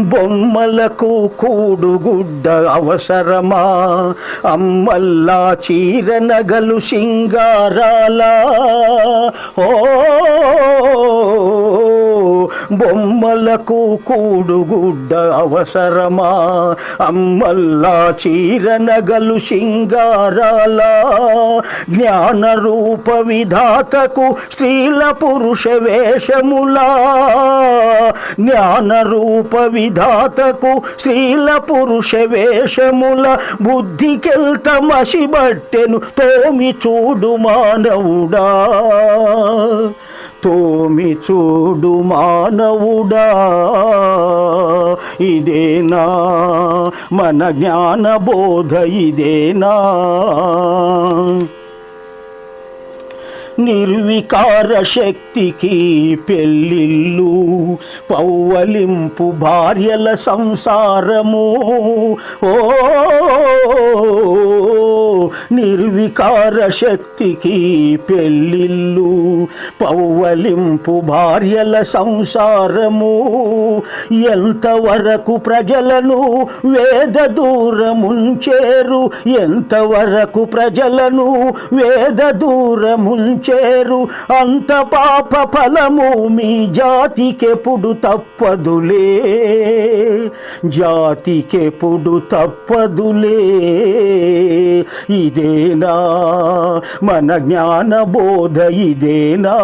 బొమ్మలకు కూడుగుడ్డ అవసరమా? అమ్మల్లా చీర నగలు సింగారాలా? ఓ బొమ్మలకు కూడుగుడ్డ అవసరమా? అమ్మల్లా చీరనగలు సింగారాల సింగారాలా జ్ఞాన రూప విధాతకు స్త్రీల పురుష వేషములా? జ్ఞాన రూప విధాతకు స్త్రీల పురుష వేషముల? బుద్ధికెల్త మసిబట్టెను తోమి చూడు మానవుడా. తోమి చూడు మానవుడా. ఇదేనా? మన జ్ఞాన బోధ ఇదేనా? నిర్వికార శక్తికి పెళ్ళిళ్ళు పౌవలింపు భార్యల సంసారము. ఓ నిర్వికార శక్తికి పెళ్ళిళ్ళు పౌవలింపు భార్యల సంసారము. ఎంతవరకు ప్రజలను వేద దూరముంచేరు? ఎంతవరకు ప్రజలను వేద దూరముంచేరు? అంత పాప ఫలము మీ జాతికెప్పుడు తప్పదులే. జాతికెప్పుడు తప్పదులే. ఇదేనా మన జ్ఞాన బోధ ఇదేనా?